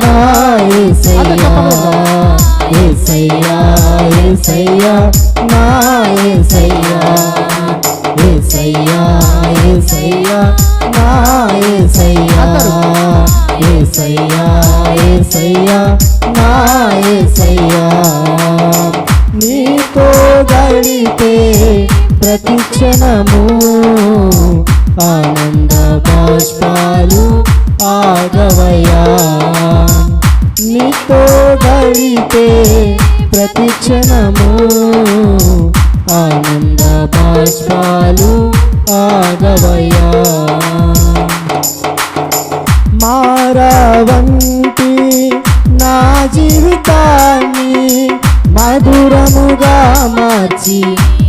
నా ఏసయ్యా ఏసయ్యా ఏసయ్యా నా ఏసయ్యా ఏసయ్యా ఏసయ్యా నా ఏసయ్యా ఏసయ్యా ఏసయ్యా నా ఏసయ్యా నీతో గడిపే ప్రతి క్షణము ఆనంద బాష్పాలు ఆగవయ్యా. నీతో గడిపే ప్రతి క్షణము ఆనంద బాష్పాలు ఆగవయ్యా. మారవంటి నా జీవితాన్ని మధురముగా మార్చి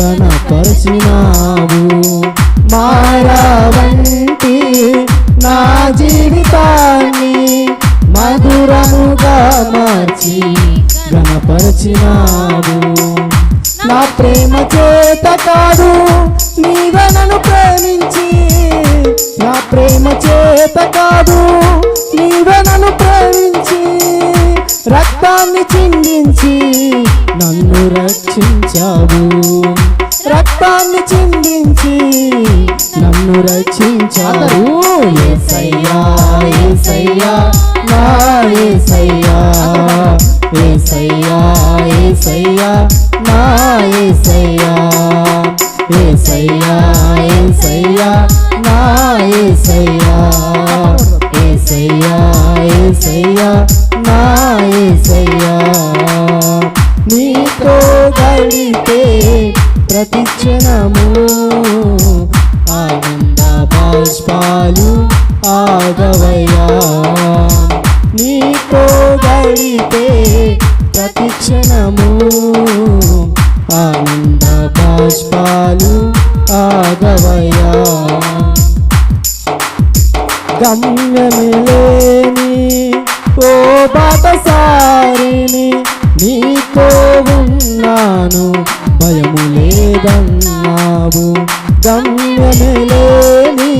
గణపరిచినావు మారవంటి నా జీవితాన్ని మధురముగా మార్చి గణపరిచినావు నా ప్రేమ చేత కాదు నీవే నన్ను ప్రేమించి. నా ప్రేమ చేత కాదు నీవే నన్ను ప్రేమించి. రక్తాన్ని చిందించి నన్ను రక్షించావు. రక్తాన్ని చిందించి నన్ను రక్షించావు ఏసయ్యా ఏసయ్యా నా ఏసయ్యా ఏసయ్యా ఏసయ్యా నా ఏసయ్యా ఏసయ్యా ఏసయ్యా నా ఏసయ్యా ఏసయ్యా ఏసయ్యా నా ఏసయ్యా నీతో గడిపే ప్రతి క్షణము బాష్పాలు ఆగవయ్యా. నీతో గడిపే ప్రతి క్షణము ఆనంద బాష్పాలు ఆగవయ్యా. గమ్యమిలేని ఓ బాటసారిని నీతో ఉన్నాను భయము లేదన్నావు. గమ్యమిలేని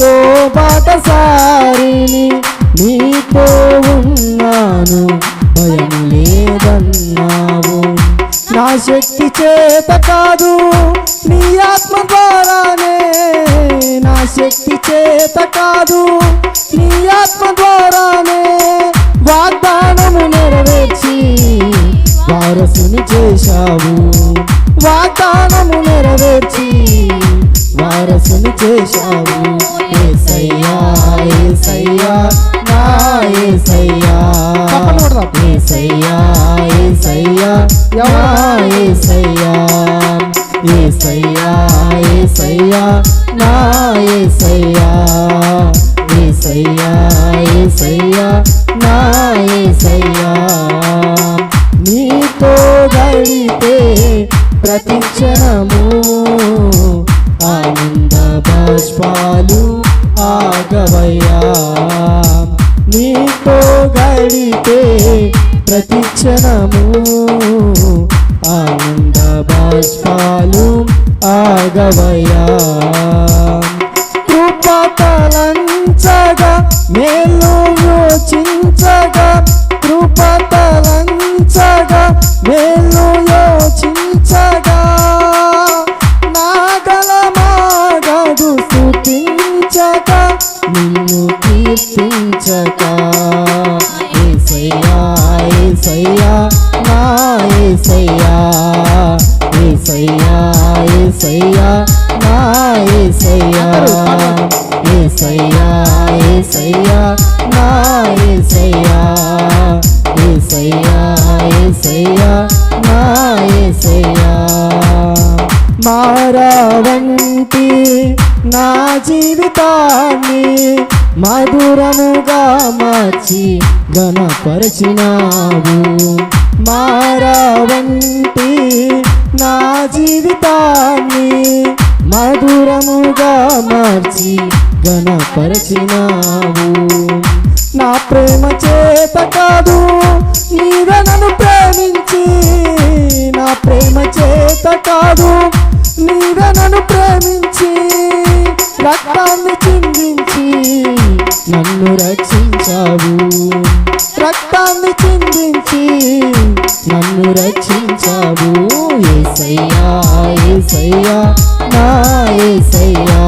నీతో పాటసారిని నీతో ఉన్నాను. భయం లేదన్నావు. నా శక్తి చేత కాదు నీ ఆత్మ ద్వారానే. నా శక్తి చేత కాదు నీ ఆత్మ ద్వారానే. వాగ్దానము నెరవేర్చి వారసుని చేశావు. వాగ్దానము నెరవేర్చి వారసుని చేశావు. ఏసయ్యా. నా ఏసయ్యా ఏసయ్యా ఏసయ్యా నా ఏసయ్యా ఏసయ్యా ఏసయ్యా నా ఏసయ్యా. ఏసయ్యా ఏసయ్యా నా ఏసయ్యా. నీతో గడిపే ప్రతి క్షణము ఆనంద బాష్పాలు ఆగవయ్యా. గడిపే ప్రతి క్షణము ఆనంద బాష్పాలు ఆగవయా కృపతలంచగా మేలు యోచించగా కృపతలంచగా మేలు ఏసయ్యా ఏసయ్యా ఏసయ్యా నా ఏసయ్యా ఏసయ్యా ఏసయ్యా నా ఏసయ్యా. మారవంటి నా జీవితాన్ని మధురముగా మార్చి గణపరచినావు మారవంటి నా జీవితాన్ని మధురముగా మార్చి గణపరచినావు నా ప్రేమ చేత కాదు నీవే నన్ను ప్రేమించి. నా ప్రేమ చేత కాదు నీవే నన్ను ప్రేమించి. రక్తాన్ని చిందించి నన్ను రక్షించావు. రక్తాన్ని చిందించి నన్ను రక్షించావు. ఏసయ్యా ఏసయ్యా. నా ఏసయ్యా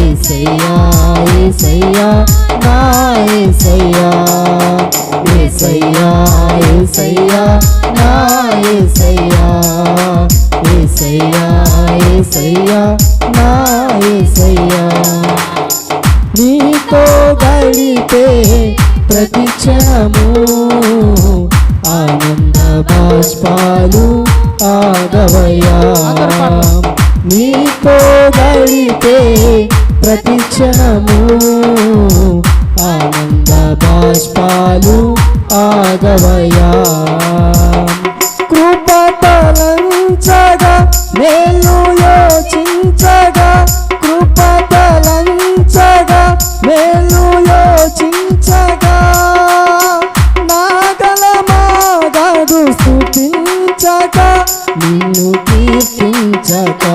ఏసయ్యా ఏసయ్యా నా ఏసయ్యా ఏసయ్యా ఏసయ్యా నా ఏసయ్యా ఏసయ్యా ఏసయ్యా నా ఏసయ్యా. నీతో గడిపే ప్రతి క్షణము ఆనంద బాష్పాలు ఆగవయా నీతో గడిపే ప్రతి క్షణము ఆనంద బాష్పాలు ఆగవయా. ఆగవయ్యా కృపతలంచగా మేలు యోచించగా కృపతలంచగా మేలు యోచించగా. నాగల మాగదు స్థుతించగా నిన్ను కీర్తించగా.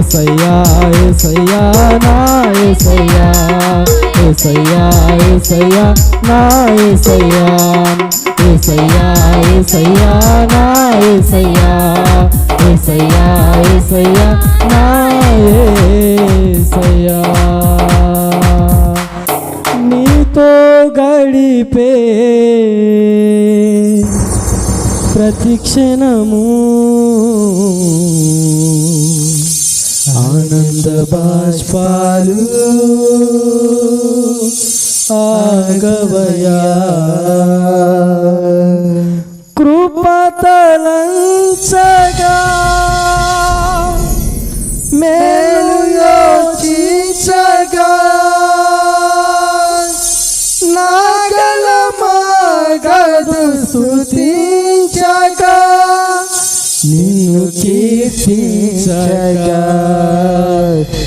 ఏసయ్యా ఏసయ్యా నా ఏసయ్యా ఏసయ్యా ఏసయ్యా నా ఏసయ్యా ఏసయ్యా ఏసయ్యా నా ఏసయ్యా ఏసయ్యా ఏసయ్యా నా ఏసయ్యా. నీతో గడిపే ప్రతిక్షణము బాష్పాలు ఆగవయా కృపతలంచగా మేలు యోచించగా. నాగల మగదు స్థుతించగా నిన్ను కీర్తించగా.